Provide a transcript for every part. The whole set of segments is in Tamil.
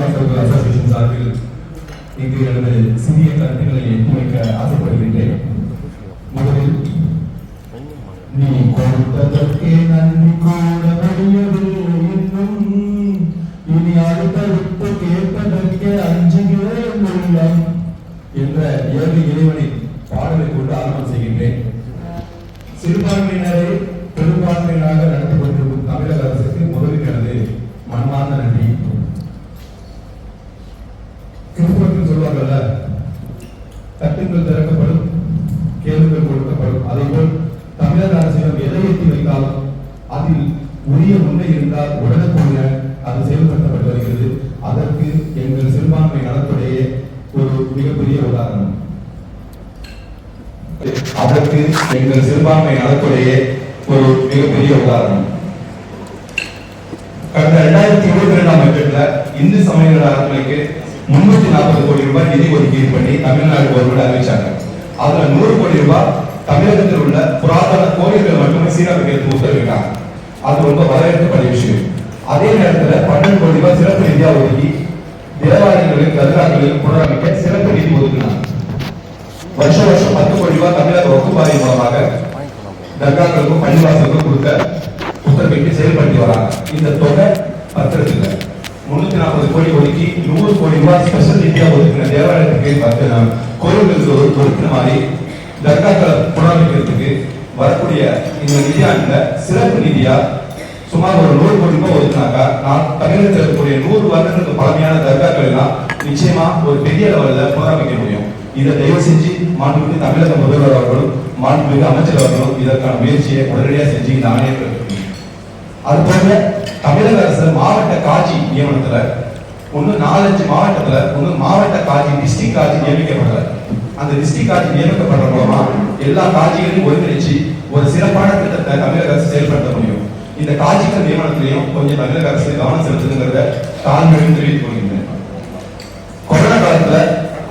பள்ளிவாசல் அசோசியேஷன் சார்பில் இங்கு எனது சிறிய கருத்துக்களை எட்டி வைக்க ஆசைப்படுகின்றேன் முதலில் நீ கொடுத்ததற்கே நன்றி கூட முடியவில்லை இன்னும் இனி அடுத்தடுத்து கேட்பதற்கே அஞ்சுகிறேன் உள்ளம் என்ற ஏழு இறைவனின் பாடலை கொண்டு ஆரம்பம் செய்கின்றேன் சிறுபான்மையினரை பெரும்பான்மையினராக நடத்தி கொண்டிருக்கும் தமிழக அரசுக்கு முதலில் எனது மன்மார்ந்த நன்றி. தட்டுங்கள் திறக்கப்படும் கேள்விகள் கொடுக்கப்படும். அதேபோல் தமிழக அரசிடம் எதை எட்டி வைத்தாலும் அதில் உரிய உண்மை இருந்தால் உடனுக்குள்ள அது செயல்படுத்தப்பட்டு வருகிறது. அதற்கு எங்கள் சிறுபான்மை நலத்துடைய ஒரு மிகப்பெரிய உதாரணம். அதற்கு எங்கள் சிறுபான்மை நலத்துடைய ஒரு மிகப்பெரிய உதாரணம். கடந்த இரண்டாயிரத்தி இருபத்தி ரெண்டாம் பட்ஜெட்ல இந்து சமய அறநிலைக்கு முன்னூத்தி நாற்பது கோடி ரூபாய் நிதி ஒதுக்கீடு பண்ணி தமிழ்நாடு கவர்மெண்ட் அறிவிச்சாங்க. அதுல நூறு கோடி ரூபாய் தமிழகத்தில் உள்ள புராதன கோயில்கள் மட்டுமே சீரமைக்கிறதுக்கு உத்தரவிட்டாங்க அது ரொம்ப வரவேற்கப்பட்ட விஷயம். அதே நேரத்தில் பன்னெண்டு கோடி ரூபாய் சிறப்பு நிதியா ஒதுக்கி தேவாலயங்களில் கதிராக்களில் புனரமைக்க சிறப்பு நிதி ஒதுக்கினாங்க. வருஷம் வருஷம் பத்து கோடி ரூபாய் தமிழக வகுப்பாரி மூலமாக தர்காக்களுக்கும் பள்ளிவாசலுக்கும் கொடுக்க உத்தரவிட்டு செயல்படுத்தி வராங்க. இந்த தொகை பத்திரத்தில். முன்னூத்தி நாற்பது கோடி ஒதுக்கி நூறு கோடி ரூபாய் ஸ்பெஷல் நிதியா ஒதுக்கின தேவாலயத்துக்கு பத்து நாள் கோயில்களுக்கு ஒரு ஒதுக்கின மாதிரி தர்காக்களை புனரமைக்கிறதுக்கு வரக்கூடிய இந்த நிதியாண்டுல சிறப்பு நிதியா சுமார் ஒரு நூறு கோடி ரூபாய் ஒதுக்கினாக்கா நான் தமிழகத்தில் இருக்கக்கூடிய நூறு வருடங்களுக்கு பழமையான தர்காக்கள் எல்லாம் நிச்சயமா ஒரு பெரிய லெவலில் புனரமைக்க முடியும். இதை தயவு செஞ்சு மாண்புமிகு தமிழக முதல்வர் அவர்களும் மாண்புமிகு அமைச்சர் அவர்களும் இதற்கான முயற்சியை உடனடியாக செஞ்சு இந்த ஆணையை அது போக தமிழக அரசு மாவட்ட காட்சி நியமனத்துல ஒண்ணு நாலஞ்சு மாவட்டத்துல ஒண்ணு மாவட்ட காட்சி டிஸ்ட்ரிக்ட் காட்சி நியமிக்கப்படல அந்த டிஸ்ட்ரிக்ட் காட்சி நியமிக்கப்படுற மூலமா எல்லா காட்சிகளையும் ஒருங்கிணைச்சு ஒரு சிறப்பான திட்டத்தை தமிழக அரசு செயல்படுத்த முடியும். இந்த காட்சிகள் நியமனத்திலையும் கொஞ்சம் தமிழக அரசு கவனம் செலுத்துங்கிறத தாழ்மையும் தெரிவித்துக் கொள்கின்றேன். கொரோனா காலத்துல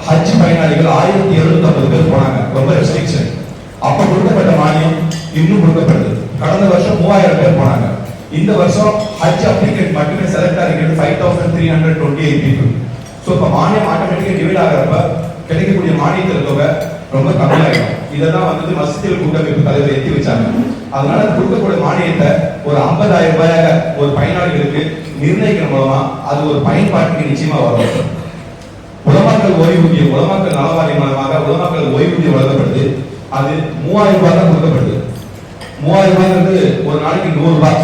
ஹஜ் பயனாளிகள் ஆயிரத்தி எழுநூத்தி ஐம்பது பேர் போனாங்க. ரொம்ப ரெஸ்ட்ரிக்ஷன் அப்ப கொடுக்கப்பட்ட மானியம் இன்னும் கொடுக்கப்படுது. கடந்த வருஷம் மூவாயிரம் பேர் போனாங்க. இந்த வருஷம் ஹஜ் அப்ளிகேட் மட்டுமே செலக்ட் ஆகிறது five thousand three hundred twenty eight people so இப்போ மானியம் ஆட்டோமேட்டிக்காக டிவைட் ஆகிறப்ப கிடைக்கக்கூடிய மானியத்தில் தொகை ரொம்ப கம்மியாயிடும். இதெல்லாம் வந்து மசிதில் கூட்டமைப்பு தலைவர் எத்தி வச்சாங்க. அதனால கொடுக்கக்கூடிய மானியத்தை ஒரு ஐம்பதாயிரம் ரூபாயாக ஒரு பயனாளிகளுக்கு நிர்ணயிக்கிற மூலமா அது ஒரு பயன்பாட்டுக்கு நிச்சயமா வரும். உலமாக்கல் ஓய்வூதியம் உலமாக்கல் நலவாரியம் மூலமாக உலமாக்கல் ஓய்வூதியம் வழங்கப்படுது. அது மூவாயிரம் ரூபாய் தான் கொடுக்கப்படுது. மூவாயிரம் ரூபாய்ங்கிறது ஒரு நாளைக்கு நூறு ரூபாய்.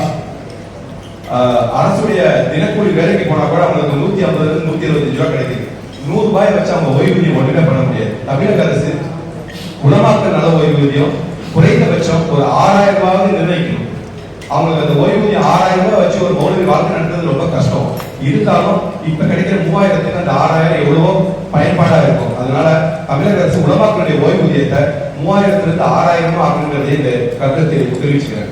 அரசுடைய தினக்கூலி வேலைக்கு போனா கூட அவங்களுக்கு நூத்தி ஐம்பதுல இருந்து நூத்தி இருபத்தஞ்சு ரூபாய் கிடைக்குது. நூறு ரூபாய் வச்சு அவங்க ஓய்வூதியம் ஒன்றுமே பண்ண முடியாது. தமிழக அரசு குணமாக்க நல ஓய்வூதியம் குறைந்தபட்சம் ஒரு ஆறாயிரம் ரூபாவது நிர்ணயிக்கணும். அவங்களுக்கு அந்த ஓய்வூதியம் ஆறாயிரம் ரூபாய் வச்சு ஒரு மௌலவி வாழ்க்கை நடத்துறது ரொம்ப கஷ்டம். இருந்தாலும் இப்ப கிடைக்கிற மூவாயிரத்துக்கு அந்த ஆறாயிரம் எவ்வளவோ பயன்பாடா இருக்கும். அதனால தமிழக அரசு உணவாக்களுடைய ஓய்வூதியத்தை மூவாயிரத்துல இருந்து ஆறாயிரம் ஆக்கணுங்கிறதே இந்த கருத்தை தெரிவிச்சுக்கிறேன்.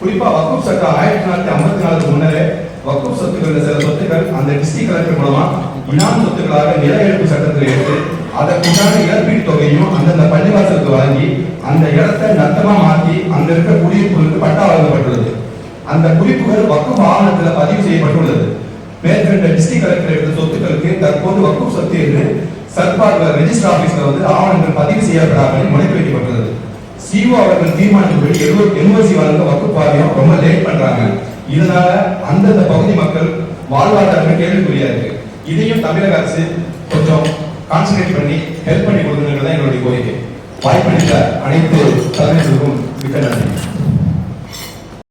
குறிப்பா வக்கூப் சட்டம் ஆயிரத்தி தொள்ளாயிரத்தி ஐம்பத்தி நாலுக்கு முன்னரே வக்கூப் சொத்துக்கள் சில சொத்துக்கள் அந்த டிஸ்ட்ரிக்ட் கலெக்டர் மூலமா இனாம் சொத்துக்களாக நில இழப்பு சட்டத்தில் எடுத்து அதற்குண்டான இழப்பீடு தொகையும் அந்தந்த பள்ளிவாசலுக்கு வழங்கி அந்த இடத்தை நத்தமா மாற்றி அங்க இருக்க குடியிருப்புகளுக்கு பட்டா வழங்கப்பட்டுள்ளது. அந்த குறிப்புகள் வக்குப் ஆவணத்தில் பதிவு செய்யப்பட்டுள்ளது. மேற்கண்ட டிஸ்ட்ரிக்ட் கலெக்டர் எடுத்த சொத்துக்களுக்கு தற்போது வக்குப் சொத்து என்று சர்பார் ரெஜிஸ்டர் ஆபீஸ்ல வந்து ஆவணங்கள் பதிவு செய்யப்படாமல் முனைப்பு வைக்கப்பட்டுள்ளது சிஓ அவர்கள் தீர்மானித்தபடி எழுபது என்ஓசி வழங்க வக்குப் ரொம்ப லேட் பண்றாங்க. இதனால அந்தந்த பகுதி மக்கள் வாழ்வாதாரங்கள் கேள்விக்குறியா இருக்கு இதையும் தமிழக அரசு கொஞ்சம் கான்சன்ட்ரேட் பண்ணி ஹெல்ப் பண்ணி கொடுக்கணுங்கிறது தான் எங்களுடைய கோரிக்கை. வாய்ப்பளித்த அனைத்து தலைவர்களுக்கும் மிக்க நன்றி.